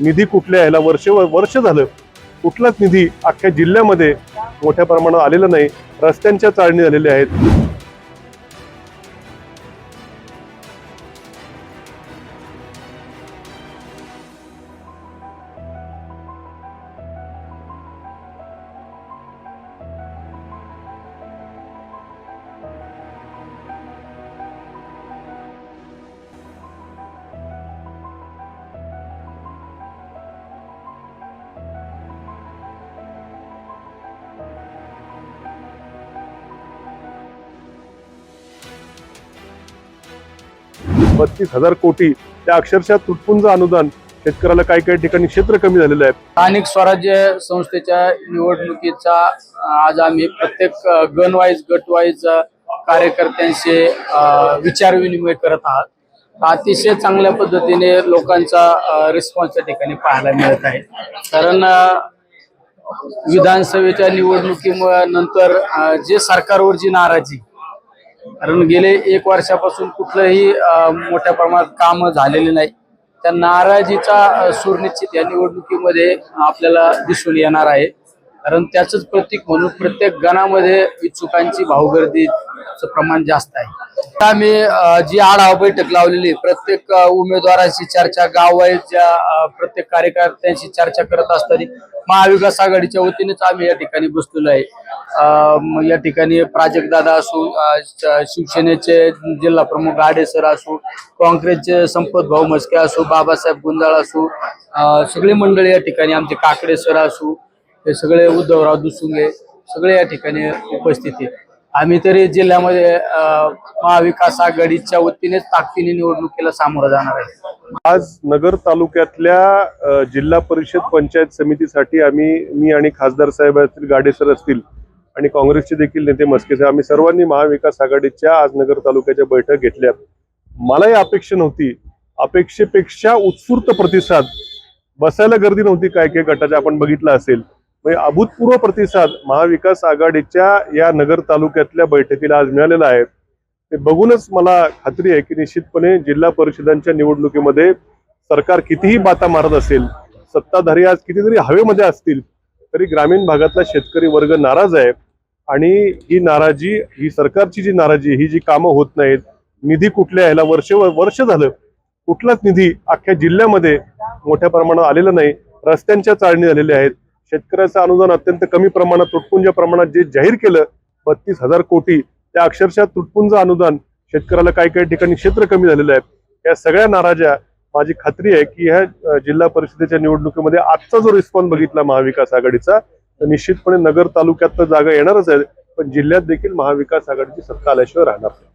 निधी कुठल्या याला वर्ष वर्ष झालं. कुठलाच निधी अख्ख्या जिल्ह्यामध्ये मोठ्या प्रमाणात आलेला नाही. रस्त्यांच्या चाळणी झालेल्या आहेत. बत्तीस हजार कोटी त्या अक्षरशः तुटपुंज अनुदान शेतकऱ्याला काही काही ठिकाणी क्षेत्र कमी झालेलं आहे स्थानिक स्वराज्य संस्थेच्या निवडणुकीचा आज आम्ही प्रत्येक अं, गण वाईज गट वाईज कार्यकर्त्यांशी विचार विनिमय करत आहात. अतिशय चांगल्या पद्धतीने लोकांचा रिस्पॉन्स त्या ठिकाणी पाहायला मिळत आहे. कारण विधानसभेच्या निवडणुकीमुळे नंतर जे सरकारवर जी नाराजी कारण गेले एक वर्षापासून कुठलंही मोठ्या प्रमाणात काम झालेले नाही. त्या नाराजीचा अं, सूर निश्चित या निवडणुकीमध्ये आपल्याला दिसून येणार आहे. कारण त्याचंच प्रतीक म्हणून प्रत्येक गणामध्ये इच्छुकांची भाऊगर्दीचं प्रमाण जास्त आहे. आम्ही जी आढावा बैठक लावलेली आहे, प्रत्येक उमेदवारांशी चर्चा गाववाईच्या प्रत्येक कार्यकर्त्यांशी चर्चा करत असताना महाविकास आघाडीच्या वतीनेच आम्ही या ठिकाणी बसलेलो आहे. या ठिकाणी प्राजक्त दादा असो शिवसेनेचे जिल्हा प्रमुख गाडे सर असो काँग्रेसचे संपत भाऊ मस्के असो बाबासाहेब गुंजाळ असो सगळी मंडळी या ठिकाणी आमचे काकडे सर असो हे सगळे उद्धवराव दुसुंगे सगळे या ठिकाणी उपस्थित आहेत. आम्ही तरी जिल्ह्यामध्ये महाविकास आघाडीच्या वतीने ताकदीने निवडणुकीला सामोरं जाणार आहे. आज नगर तालुक्यातल्या जिल्हा परिषद पंचायत समितीसाठी आम्ही मी आणि खासदार साहेब असतील गाडेसर असतील आणि काँग्रेसचे देखील नेते मस्के साहेब आम्ही सर्वांनी महाविकास आघाडीच्या आज नगर तालुक्याच्या बैठक घेतल्यात. मलाही अपेक्षा नव्हती. अपेक्षेपेक्षा उत्स्फूर्त प्रतिसाद. बसायला गर्दी नव्हती काय काय गटाच्या आपण बघितलं असेल. म्हणजे अभूतपूर्व प्रतिसाद महाविकास आघाडीच्या या नगर तालुक्यातल्या बैठकीला आज मिळालेला आहे. ते बघूनच मला खात्री आहे की निश्चितपणे जिल्हा परिषदांच्या निवडणुकीमध्ये सरकार कितीही बाता मारत असेल सत्ताधारी आज कितीतरी हवेमध्ये असतील तरी ग्रामीण भागातला शेतकरी वर्ग नाराज आहे. आणि ही नाराजी ही सरकारची जी नाराजी ही जी कामं होत नाहीत निधी कुठल्या ह्याला वर्ष वर्ष झालं कुठलाच निधी अख्ख्या जिल्ह्यामध्ये मोठ्या प्रमाणात आलेला नाही. रस्त्यांच्या चाळणी झालेल्या आहेत. शेतकऱ्याचं अनुदान अत्यंत कमी प्रमाणात तुटपुंज प्रमाणात जे जाहीर केलं बत्तीस हजार कोटी त्या अक्षरशः तुटपुंज अनुदान शेतकऱ्याला काही काही ठिकाणी क्षेत्र कमी झालेलं आहे. या सगळ्या नाराज्या माझी खात्री आहे की ह्या जिल्हा परिषदेच्या निवडणुकीमध्ये आजचा जो रिस्पॉन्स बघितला महाविकास आघाडीचा तर निश्चितपणे नगर तालुक्यात तर जागा येणारच आहे पण जिल्ह्यात देखील महाविकास आघाडीची सत्ता आल्याशिवाय राहणार नाही.